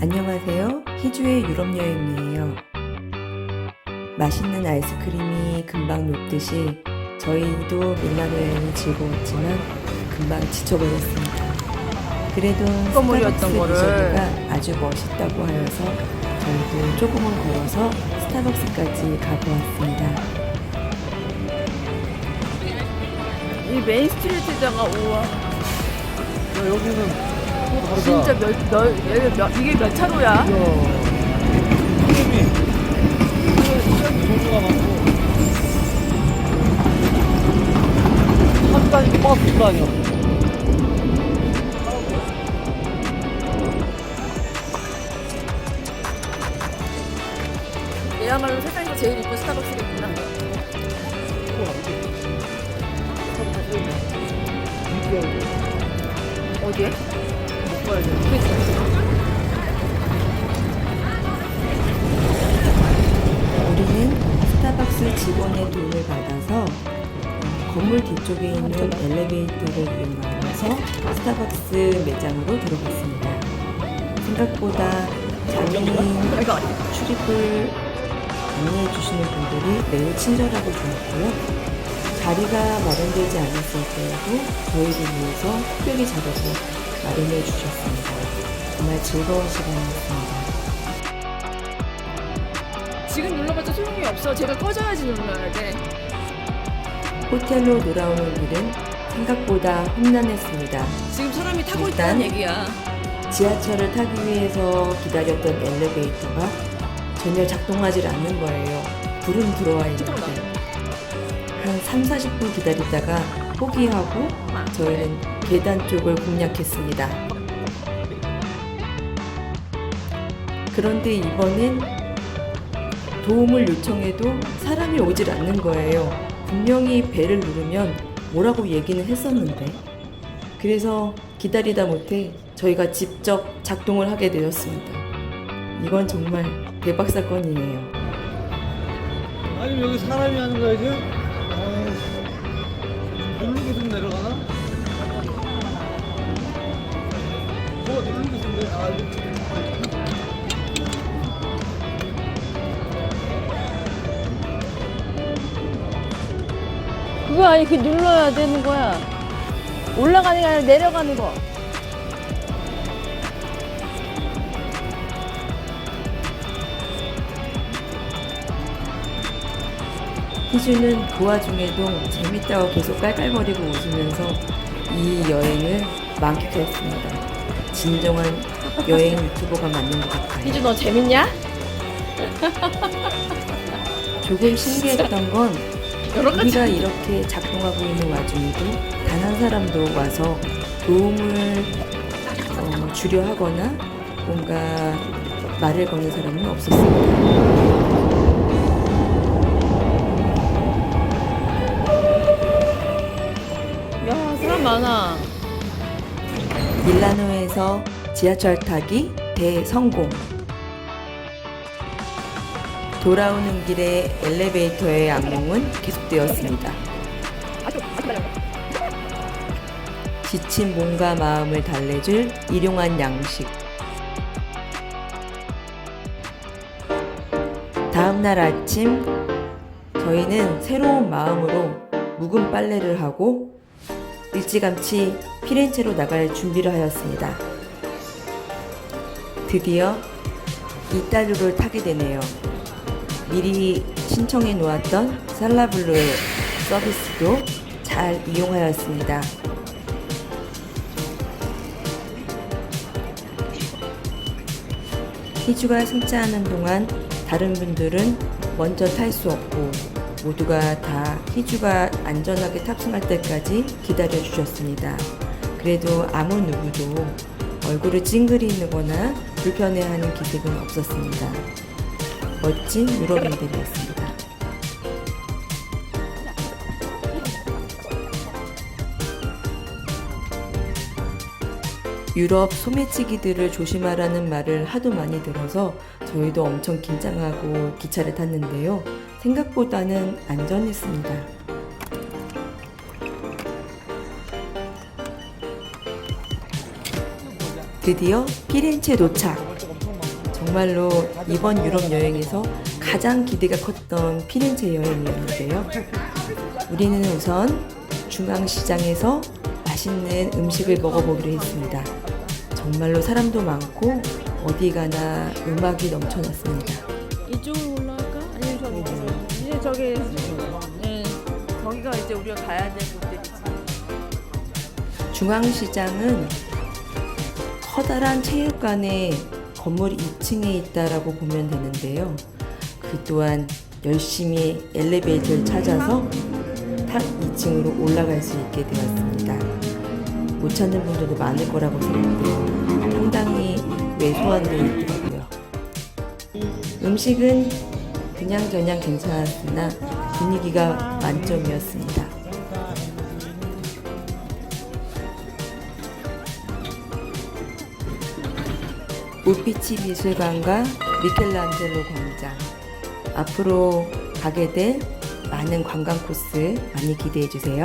안녕하세요. 희주의 유럽 여행이에요. 맛있는 아이스크림이 금방 녹듯이 저희도 밀라노 여행이 즐거웠지만 금방 지쳐버렸습니다. 그래도 스타벅스. 리조드가 아주 멋있다고 하여서 저희도 조금은 걸어서 스타벅스까지 가고 왔습니다. 이 메인 스트리트에다가 우와 야, 여기는. 진짜 몇, 몇, 여기 몇 이게 몇 차로야? 한 다니고 버스 다녀. 얘야말로 세상에서 제일 이쁜 스타벅스겠구나. 어디에? 우리는 스타벅스 직원의 도움을 받아서 어, 건물 뒤쪽에 있는 엘리베이터를 이용하면서 스타벅스 매장으로 들어갔습니다. 생각보다 장애인 출입을 안내해 주시는 분들이 매우 친절하고 좋았고요. 자리가 마련되지 않았을 때에도 저희를 위해서 특별히 자리를 마련해 주셨습니다. 정말 즐거운 시간이었습니다. 지금 눌러봤자 소용이 없어. 제가 꺼져야지 눌러야 돼. 호텔로 돌아오는 길은 생각보다 험난했습니다. 지금 사람이 타고 있다는 얘기야. 지하철을 타기 위해서 기다렸던 엘리베이터가 전혀 작동하지 않는 거예요. 불은 들어와 있는데 한 3, 40분 기다리다가 포기하고 저희는 계단 쪽을 공략했습니다. 그런데 이번엔 도움을 요청해도 사람이 오질 않는 거예요. 분명히 배를 누르면 뭐라고 얘기는 했었는데. 그래서 기다리다 못해 저희가 직접 작동을 하게 되었습니다. 이건 정말 대박 사건이에요. 아니 여기 사람이 하는 거야 지금? 아이씨. 누르고 좀 내려가나? 뭐 누르고 좀 내려. 아, 이거. 그거 아니 그 눌러야 되는 거야. 올라가는 게 아니라 내려가는 거. 희주는 그 와중에도 재밌다고 계속 깔깔거리고 웃으면서 이 여행을 만끽했습니다. 진정한 여행 유튜버가 맞는 것 같아요. 희주 너 재밌냐? 조금 신기했던 건 여러 가지. 우리가 이렇게 작동하고 있는 와중에도 단 한 사람도 와서 도움을 어, 주려 하거나 뭔가 말을 거는 사람은 없었습니다. 밀라노에서 지하철 타기 대성공. 돌아오는 길에 엘리베이터의 악몽은 계속되었습니다. 지친 몸과 마음을 달래줄 일용한 양식. 다음 날 아침 저희는 새로운 마음으로 묵은 빨래를 하고 일찌감치 피렌체로 나갈 준비를 하였습니다. 드디어 이따르를 타게 되네요. 미리 신청해 놓았던 살라블루의 서비스도 잘 이용하였습니다. 희주가 승차하는 동안 다른 분들은 먼저 탈 수 없고 모두가 다 희주가 안전하게 탑승할 때까지 기다려 주셨습니다. 그래도 아무 누구도 얼굴을 찡그리거나 불편해하는 기색은 없었습니다. 멋진 유럽인들이었습니다. 유럽 소매치기들을 조심하라는 말을 하도 많이 들어서 저희도 엄청 긴장하고 기차를 탔는데요. 생각보다는 안전했습니다. 드디어 피렌체 도착. 정말로 이번 유럽 여행에서 가장 기대가 컸던 피렌체 여행이었는데요. 우리는 우선 중앙시장에서 맛있는 음식을 먹어보기로 했습니다. 정말로 사람도 많고 어디 가나 음악이 넘쳐났습니다. 이쪽 이제 저기 네 저기가 이제 우리가 가야 될 곳들이지. 중앙시장은 커다란 체육관의 건물 2층에 있다라고 보면 되는데요. 그 또한 열심히 엘리베이터를 찾아서 탁 2층으로 올라갈 수 있게 되었습니다. 못 찾는 분들도 많을 거라고 생각해요. 상당히 왜소한 데 있더라고요. 음식은 그냥저냥 괜찮았으나 분위기가 만점이었습니다. 우피치 미술관과 미켈란젤로 광장 앞으로 가게 될 많은 관광 코스 많이 기대해 주세요.